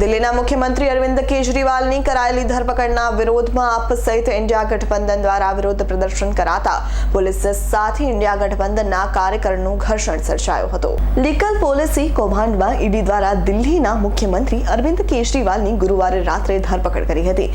દિલ્હીના મુખ્યમંત્રી અરવિંદ કેજરીવાલની કરાયેલી ધરપકડના વિરોધમાં આપ સહિત ઇન્ડિયા ગઠબંધન દ્વારા વિરોધ પ્રદર્શન કરાતા પોલીસ સાથે ઇન્ડિયા ગઠબંધનના કાર્યકરનું ઘર્ષણ સર્જાયું હતું. લીકલ પોલિસી કૌભાંડમાં ઈડી દ્વારા દિલ્હીના મુખ્યમંત્રી અરવિંદ કેજરીવાલની ગુરુવારે રાત્રે ધરપકડ કરી હતી.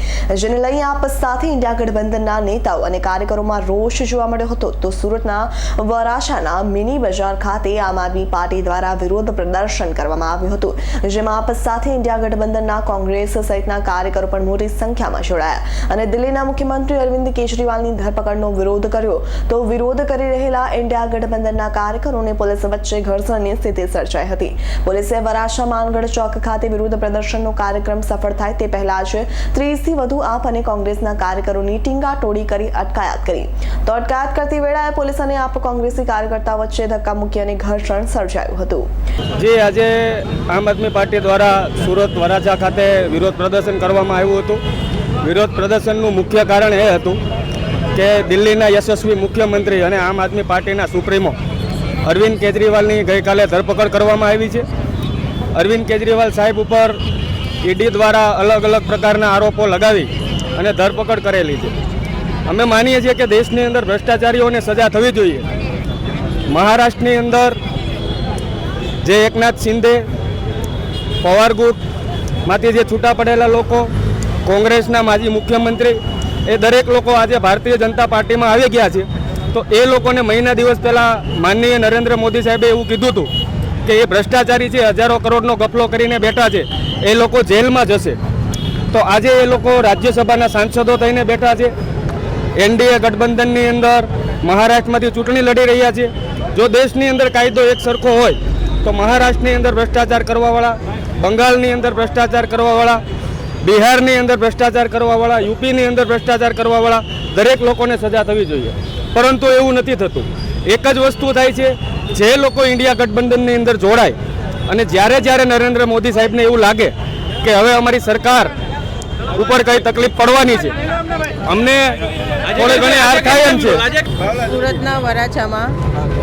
જેને લઈ આપ સાથે ઇન્ડિયા ગઠબંધનના નેતાઓ અને કાર્યકરોમાં રોષ જોવા મળ્યો હતો. તો સુરતના વરાછાના મિની બજાર ખાતે આમ આદમી પાર્ટી દ્વારા વિરોધ પ્રદર્શન કરવામાં આવ્યું હતું. જેમાં આપ સાથે ઇન્ડિયા ગઠબંધનના કોંગ્રેસ સહિતના કાર્યકરો પણ મોટી સંખ્યામાં જોડાયા અને દિલ્હીના મુખ્યમંત્રી અરવિંદ કેજરીવાલની ધરપકડનો વિરોધ કર્યો. તો વિરોધ કરી રહેલા ઇન્ડિયા ગઠબંધનના કાર્યકરોને પોલીસ વચ્ચે ઘર્ષણની સ્થિતિ સર્જાઈ હતી. પોલીસે વરાછા માનગઢ ચોક ખાતે વિરોધ પ્રદર્શનનો કાર્યક્રમ સફળ થાય તે પહેલા જ ત્રીસથી વધુ આપ અને કોંગ્રેસના કાર્યકરોની ટીંગા ટોળી કરી અટકાયત કરી. તો અટકાયત કરતી વેળાએ પોલીસ અને આપ કોંગ્રેસી કાર્યકર્તા વચ્ચે ધક્કા મૂકી અને ઘર્ષણ સર્જાયું હતું. જે આજે આમ આદમી પાર્ટી દ્વારા સુરત વરાછા ખાતે વિરોધ પ્રદર્શન કરવામાં આવ્યું હતું. વિરોધ પ્રદર્શનનું મુખ્ય કારણ એ હતું કે દિલ્હીના યશસ્વી મુખ્યમંત્રી અને આમ આદમી પાર્ટીના સુપ્રીમો અરવિંદ કેજરીવાલની ગઈકાલે ધરપકડ કરવામાં આવી છે. અરવિંદ કેજરીવાલ સાહેબ ઉપર ઈડી દ્વારા અલગ અલગ પ્રકારના આરોપો લગાવી અને ધરપકડ કરેલી છે. અમે માનીએ છીએ કે દેશની અંદર ભ્રષ્ટાચારીઓને સજા થવી જોઈએ. મહારાષ્ટ્રની અંદર જે એકનાથ શિંદે પવાર ગુટમાંથી જે છૂટા પડેલા લોકો, કોંગ્રેસના માજી મુખ્યમંત્રી, એ દરેક લોકો આજે ભારતીય જનતા પાર્ટીમાં આવી ગયા છે. તો એ લોકોને મહિના દિવસ પહેલાં માનનીય નરેન્દ્ર મોદી સાહેબે એવું કીધું હતું કે એ ભ્રષ્ટાચારી છે, હજારો કરોડનો ગફલો કરીને બેઠા છે, એ લોકો જેલમાં જશે. તો આજે એ લોકો રાજ્યસભાના સાંસદો થઈને બેઠા છે. એનડીએ ગઠબંધનની અંદર મહારાષ્ટ્રમાંથી ચૂંટણી લડી રહ્યા છે. જો દેશની અંદર કાયદો એક સરખો હોય, તો મહારાષ્ટ્રની અંદર ભ્રષ્ટાચાર કરવાવાળા બંગાળની અંદર ભ્રષ્ટાચાર કરવાવાળા, બિહારની અંદર ભ્રષ્ટાચાર કરવાવાળા, યુપીની અંદર ભ્રષ્ટાચાર કરવાવાળા, દરેક લોકોને સજા થવી જોઈએ. પરંતુ એવું નથી થતું. એક જ વસ્તુ થાય છે, જે લોકો ઇન્ડિયા ગઠબંધનની અંદર જોડાય, અને જ્યારે જ્યારે નરેન્દ્ર મોદી સાહેબને એવું લાગે કે હવે અમારી સરકાર ઉપર કઈ તકલીફ પડવાની છે? અમને થોડી ઘણી હાર થાય એમ છે. સુરતના વરાછામાં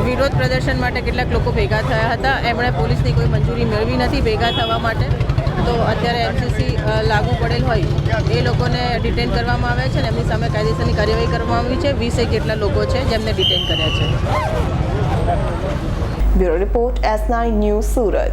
વિરોધ પ્રદર્શન માટે કેટલાક લોકો ભેગા થયા હતા. એમણે પોલીસની કોઈ મંજૂરી મેળવી નથી ભેગા થવા માટે. તો અત્યારે એનસીસી લાગુ પડેલ હોય. એ લોકોને ડિટેન કરવામાં આવે છે અને એમની સામે કાયદેસરની કાર્યવાહી કરવામાં આવી છે. વીસેક જેટલા લોકો છે જેમને ડિટેન કર્યા છે. Bureau report S nine news Surat.